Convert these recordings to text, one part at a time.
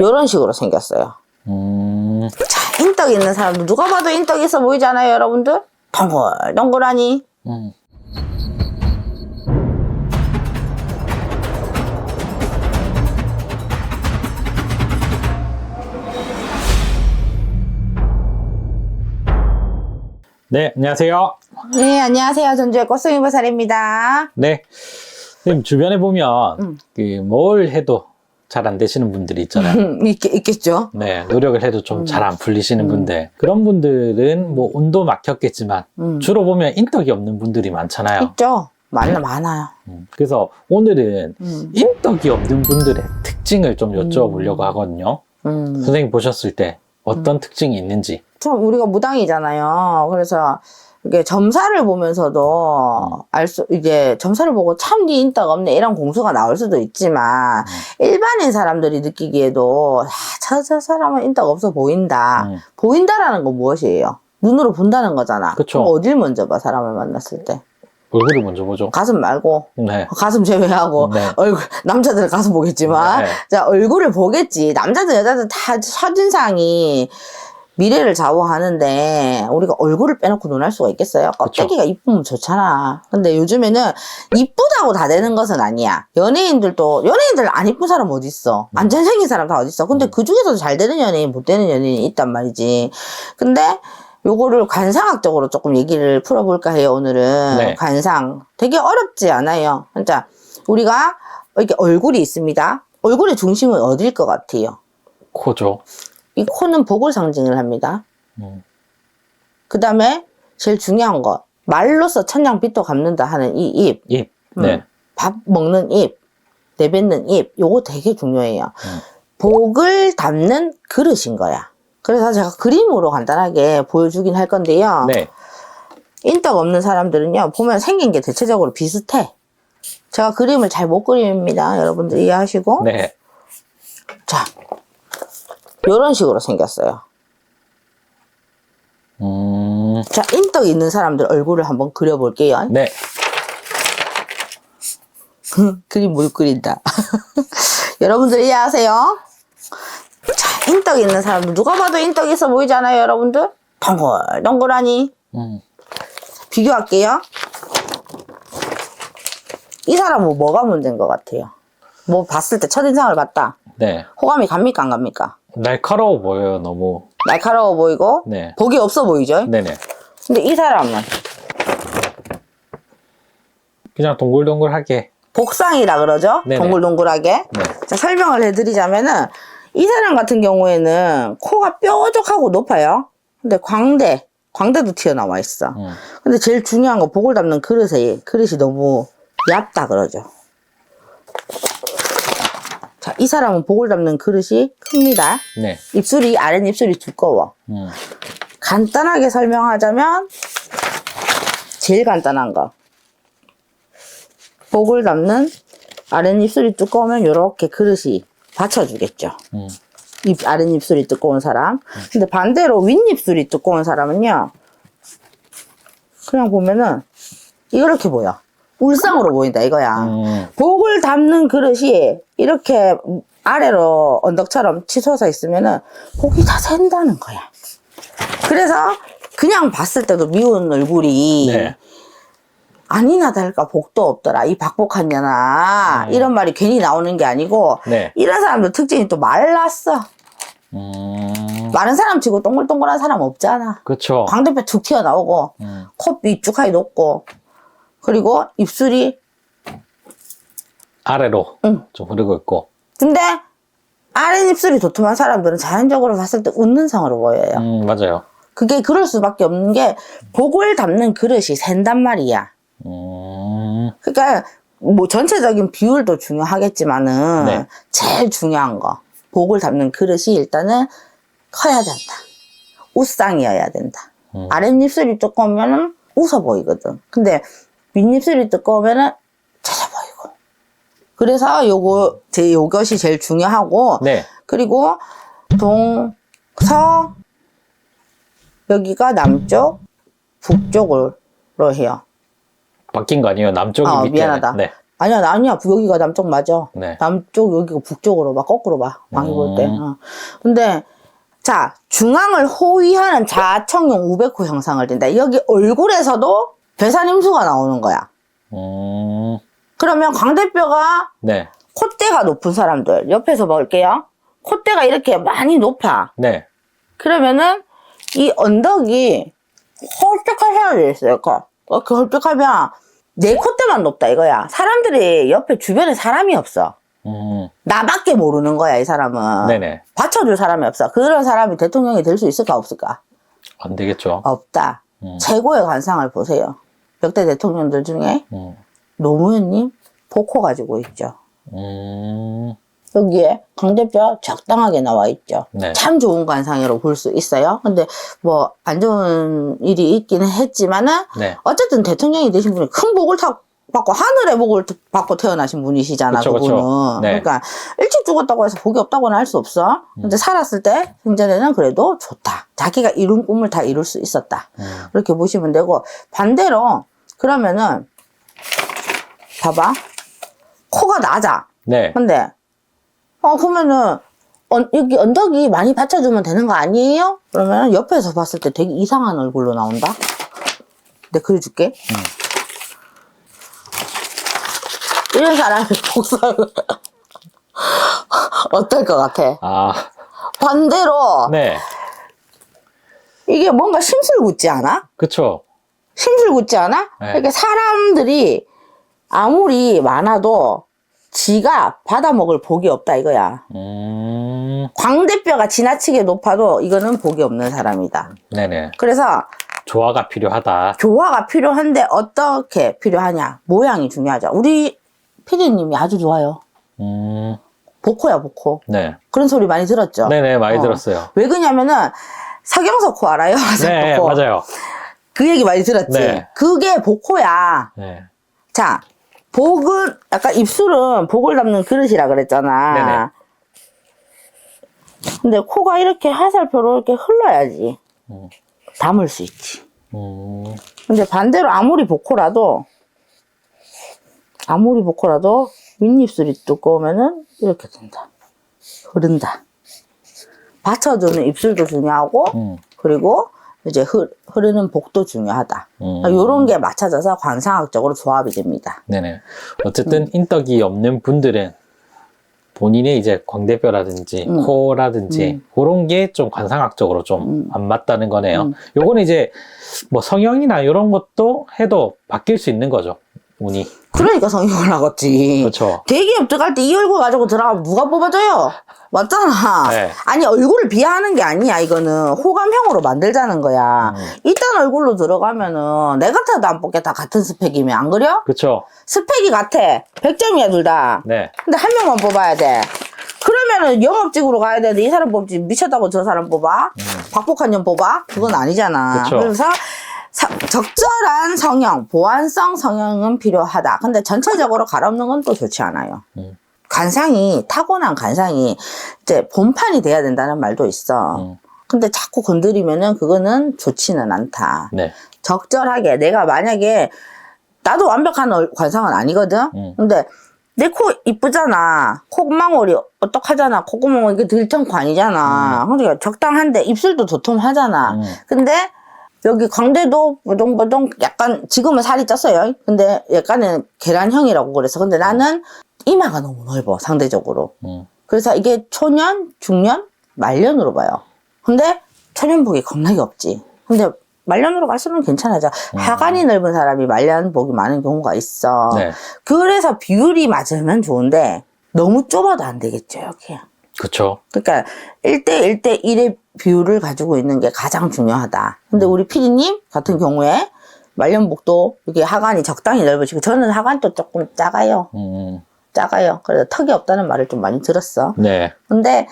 이런 식으로 생겼어요. 음, 자, 인덕 있는 사람들 누가 봐도 인덕 있어 보이잖아요, 여러분들. 동글 동글하니. 음. 네, 안녕하세요. 네, 안녕하세요. 전주의 꽃송이 보살입니다. 네. 선생님, 주변에 보면, 음. 그, 뭘 해도 잘 안 되시는 분들이 있잖아요. 음, 있, 있겠죠. 네, 노력을 해도 좀 잘 안 풀리시는 음. 분들. 그런 분들은 뭐 운도 막혔겠지만, 음. 주로 보면 인덕이 없는 분들이 많잖아요. 있죠. 많아, 많아요. 음, 그래서 오늘은 음. 인덕이 없는 분들의 특징을 좀 여쭤보려고 하거든요. 음. 선생님 보셨을 때 어떤 특징이 있는지. 참 우리가 무당이잖아요. 그래서 이게 점사를 보면서도 알 수, 이제 점사를 보고 참네 인덕 없네 이런 공수가 나올 수도 있지만 일반인 사람들이 느끼기에도 아, 저, 저 사람은 인덕 없어 보인다. 음, 보인다라는 건 무엇이에요? 눈으로 본다는 거잖아. 그쵸. 그럼 어딜 먼저 봐, 사람을 만났을 때? 얼굴을 먼저 보죠. 가슴 말고, 네. 가슴 제외하고, 네. 얼굴, 남자들은 가슴 보겠지만, 네. 자, 얼굴을 보겠지. 남자들, 여자들 다 첫인상이 미래를 좌우하는데, 우리가 얼굴을 빼놓고 논할 수가 있겠어요? 껍데기가 이쁘면 좋잖아. 근데 요즘에는 이쁘다고 다 되는 것은 아니야. 연예인들도, 연예인들 안 이쁜 사람 어딨어? 안 잘생긴 사람 다 어딨어? 근데 그 중에서도 잘 되는 연예인, 못 되는 연예인이 있단 말이지. 근데, 요거를 관상학적으로 조금 얘기를 풀어볼까 해요, 오늘은. 네. 관상. 되게 어렵지 않아요. 진짜, 우리가 이렇게 얼굴이 있습니다. 얼굴의 중심은 어딜 것 같아요? 코죠. 이 코는 복을 상징을 합니다. 음, 그 다음에 제일 중요한 거. 말로써 천냥 빛도 갚는다 하는 이 입. 입. 음. 네. 밥 먹는 입. 내뱉는 입. 요거 되게 중요해요. 음. 복을 담는 그릇인 거야. 그래서 제가 그림으로 간단하게 보여주긴 할 건데요. 네. 인덕 없는 사람들은요, 보면 생긴 게 대체적으로 비슷해. 제가 그림을 잘 못 그립니다. 여러분들 이해하시고. 네. 자, 요런 식으로 생겼어요. 음, 자, 인덕 있는 사람들 얼굴을 한번 그려볼게요. 네. 그림 못 그린다. 여러분들 이해하세요? 자, 인덕 있는 사람들 누가 봐도 인덕 있어 보이잖아요, 여러분들? 동글, 동글하니. 음, 비교할게요. 이 사람은 뭐가 문제인 것 같아요? 뭐 봤을 때 첫인상을 봤다. 네. 호감이 갑니까, 안 갑니까? 날카로워 보여요, 너무. 날카로워 보이고, 네. 복이 없어 보이죠? 네네. 근데 이 사람은 그냥 동글동글하게. 복상이라 그러죠? 네네. 동글동글하게. 네. 자, 설명을 해드리자면은, 이 사람 같은 경우에는 코가 뾰족하고 높아요. 근데 광대, 광대도 튀어나와 있어. 음, 근데 제일 중요한 거 복을 담는 그릇에, 그릇이 너무 얕다 그러죠. 자, 이 사람은 복을 담는 그릇이 큽니다. 네. 입술이, 아랫 입술이 두꺼워. 음, 간단하게 설명하자면, 제일 간단한 거. 복을 담는 아랫 입술이 두꺼우면 이렇게 그릇이 받쳐주겠죠. 음. 입, 아랫 입술이 두꺼운 사람. 근데 반대로 윗 입술이 두꺼운 사람은요, 그냥 보면은, 이렇게 보여. 울상으로 보인다, 이거야. 음, 복을 담는 그릇이 이렇게 아래로 언덕처럼 치솟아 있으면은 복이 다 샌다는 거야. 그래서 그냥 봤을 때도 미운 얼굴이 네. 아니나 다를까 복도 없더라. 이 박복한 년아. 음. 이런 말이 괜히 나오는 게 아니고 네. 이런 사람들 특징이 또 말랐어. 음, 마른 사람 치고 동글동글한 사람 없잖아. 그쵸. 광대뼈 툭 튀어나오고 음, 코빛 쭉하게 높고 그리고 입술이 아래로 응. 좀 흐르고 있고. 근데 아랫입술이 도톰한 사람들은 자연적으로 봤을 때 웃는 상으로 보여요. 음, 맞아요. 그게 그럴 수밖에 없는 게 복을 담는 그릇이 샌단 말이야. 음, 그러니까 뭐 전체적인 비율도 중요하겠지만은 네. 제일 중요한 거 복을 담는 그릇이 일단은 커야 된다. 웃상이어야 된다. 음. 아랫입술이 두꺼우면은 웃어 보이거든. 근데 윗입술이 두꺼우면은 찾아 보이고. 그래서 요거 제 요것이 제일 중요하고 네. 그리고 동 서 여기가 남쪽 북쪽으로 해요. 바뀐 거 아니에요? 남쪽이 어, 밑에. 미안하다. 네. 아니야, 나 아니야. 여기가 남쪽 맞아. 네. 남쪽, 여기가 북쪽으로 봐. 거꾸로 봐. 방이 볼 때. 음. 어. 근데, 자, 중앙을 호위하는 좌청용 우백호 형상을 띈다. 여기 얼굴에서도 배산임수가 나오는 거야. 음, 그러면 광대뼈가 네. 콧대가 높은 사람들 옆에서 볼게요. 콧대가 이렇게 많이 높아. 네. 그러면은 이 언덕이 헐쭉한 사람이 있어요. 이렇게 이렇게 헐쭉하면 내 콧대만 높다 이거야. 사람들이 옆에 주변에 사람이 없어. 음, 나밖에 모르는 거야 이 사람은. 네네. 받쳐줄 사람이 없어. 그런 사람이 대통령이 될 수 있을까 없을까? 안 되겠죠. 없다. 음. 최고의 관상을 보세요. 역대 대통령들 중에 음, 노무현님 복호 가지고 있죠. 음, 여기에 광대뼈 적당하게 나와 있죠. 네. 참 좋은 관상으로 볼 수 있어요. 근데 뭐 안 좋은 일이 있기는 했지만은 네. 어쨌든 대통령이 되신 분이 큰 복을 타, 받고 하늘의 복을 받고 태어나신 분이시잖아. 그쵸, 그 그쵸. 분은. 네. 그러니까 일찍 죽었다고 해서 복이 없다고는 할 수 없어. 근데 음. 살았을 때 생전에는 그래도 좋다. 자기가 이룬 꿈을 다 이룰 수 있었다. 음, 그렇게 보시면 되고 반대로 그러면은 봐봐 코가 낮아. 네. 근데 어 그러면은 언- 여기 언덕이 많이 받쳐주면 되는 거 아니에요? 그러면 옆에서 봤을 때 되게 이상한 얼굴로 나온다. 내가 그려줄게. 이런 사람이 복사를 어떨 것 같아? 아, 반대로 네. 이게 뭔가 심술 굳지 않아? 그쵸. 심술 굳지 않아? 네. 이렇게 사람들이 아무리 많아도 지가 받아먹을 복이 없다 이거야. 음, 광대뼈가 지나치게 높아도 이거는 복이 없는 사람이다. 네네. 그래서 조화가 필요하다. 조화가 필요한데 어떻게 필요하냐? 모양이 중요하죠. 우리 피디님이 아주 좋아요. 음, 복코야, 복코. 네. 그런 소리 많이 들었죠? 네네, 많이 어. 들었어요. 왜 그러냐면은 서경석 코 알아요? 네, 복코. 맞아요. 그 얘기 많이 들었지? 네. 그게 복코야. 네. 자, 복은, 아까 입술은 복을 담는 그릇이라 그랬잖아. 네네. 근데 코가 이렇게 화살표로 이렇게 흘러야지. 음. 담을 수 있지. 음, 근데 반대로 아무리 복코라도, 아무리 복코라도 윗입술이 두꺼우면은 이렇게 된다. 흐른다. 받쳐주는 입술도 중요하고, 음, 그리고 이제 흐, 흐르는 복도 중요하다. 음. 요런 게 맞춰져서 관상학적으로 조합이 됩니다. 네네. 어쨌든 인덕이 없는 분들은 본인의 이제 광대뼈라든지 음. 코라든지 음. 그런 게 좀 관상학적으로 좀안 맞다는 거네요. 음. 요거는 이제 뭐 성형이나 이런 것도 해도 바뀔 수 있는 거죠. 운이. 그러니까 성형을 하겠지. 그렇죠. 대기업 들어갈 때 이 얼굴 가지고 들어가면 누가 뽑아줘요? 맞잖아. 네. 아니, 얼굴을 비하하는 게 아니야. 이거는 호감형으로 만들자는 거야. 음. 이딴 얼굴로 들어가면은 내 같아도 안 뽑겠다. 같은 스펙이면. 안 그려? 그렇죠. 스펙이 같아. 100점이야, 둘 다. 네. 근데 한 명만 뽑아야 돼. 그러면은 영업직으로 가야 되는데 이 사람 뽑지 미쳤다고 저 사람 뽑아? 박복한 년 뽑아? 그건 아니잖아. 음. 그쵸. 래서 적절한 성형, 보완성 성형은 필요하다. 근데 전체적으로 갈아엎는 건 또 좋지 않아요. 음. 관상이 타고난 관상이 이제 본판이 돼야 된다는 말도 있어. 음. 근데 자꾸 건드리면은 그거는 좋지는 않다. 네. 적절하게 내가 만약에 나도 완벽한 얼- 관상은 아니거든. 음. 근데 내 코 이쁘잖아. 콧망울이 어떡하잖아. 콧구멍은 이게 들창코 아니잖아. 그러니까 적당한데 입술도 도톰하잖아. 음. 근데 여기 광대도 보동보동 약간 지금은 살이 쪘어요. 근데 약간은 계란형이라고 그래서 근데 나는 이마가 너무 넓어 상대적으로. 음. 그래서 이게 초년, 중년, 말년으로 봐요. 근데 초년복이 겁나게 없지. 근데 말년으로 갈수록 괜찮아져. 하관이 넓은 사람이 말년복이 많은 경우가 있어. 네. 그래서 비율이 맞으면 좋은데 너무 좁아도 안 되겠죠, 여기. 그렇죠. 그러니까 1대 1대 1의 비율을 가지고 있는 게 가장 중요하다. 근데 우리 피디님 같은 경우에 말년복도 이게 하관이 적당히 넓으시고 저는 하관도 조금 작아요. 음. 작아요. 그래서 턱이 없다는 말을 좀 많이 들었어. 네. 근데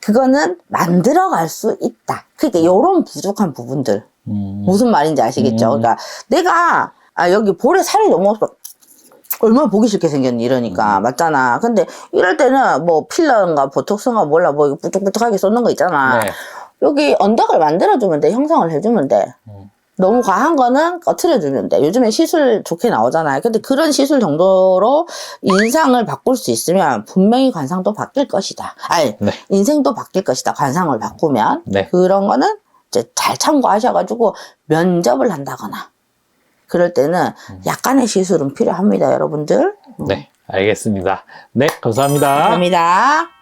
그거는 만들어 갈 수 있다. 그러니까 요런 부족한 부분들. 음. 무슨 말인지 아시겠죠? 음. 그러니까 내가 아 여기 볼에 살이 너무 없어. 얼마나 보기 싫게 생겼니 음. 이러니까 맞잖아. 근데 이럴 때는 뭐 필러인가 보톡스인가 몰라 뭐 뿌뚝뿌뚝하게 쏟는 거 있잖아. 네. 여기 언덕을 만들어주면 돼 형성을 해주면 돼. 음. 너무 과한 거는 꺼트려주면 돼. 요즘에 시술 좋게 나오잖아요. 근데 그런 시술 정도로 인상을 바꿀 수 있으면 분명히 관상도 바뀔 것이다. 아니, 네. 인생도 바뀔 것이다. 관상을 바꾸면. 네. 그런 거는 이제 잘 참고하셔가지고 면접을 한다거나 그럴 때는 약간의 시술은 필요합니다, 여러분들. 네. 알겠습니다. 네, 감사합니다. 감사합니다.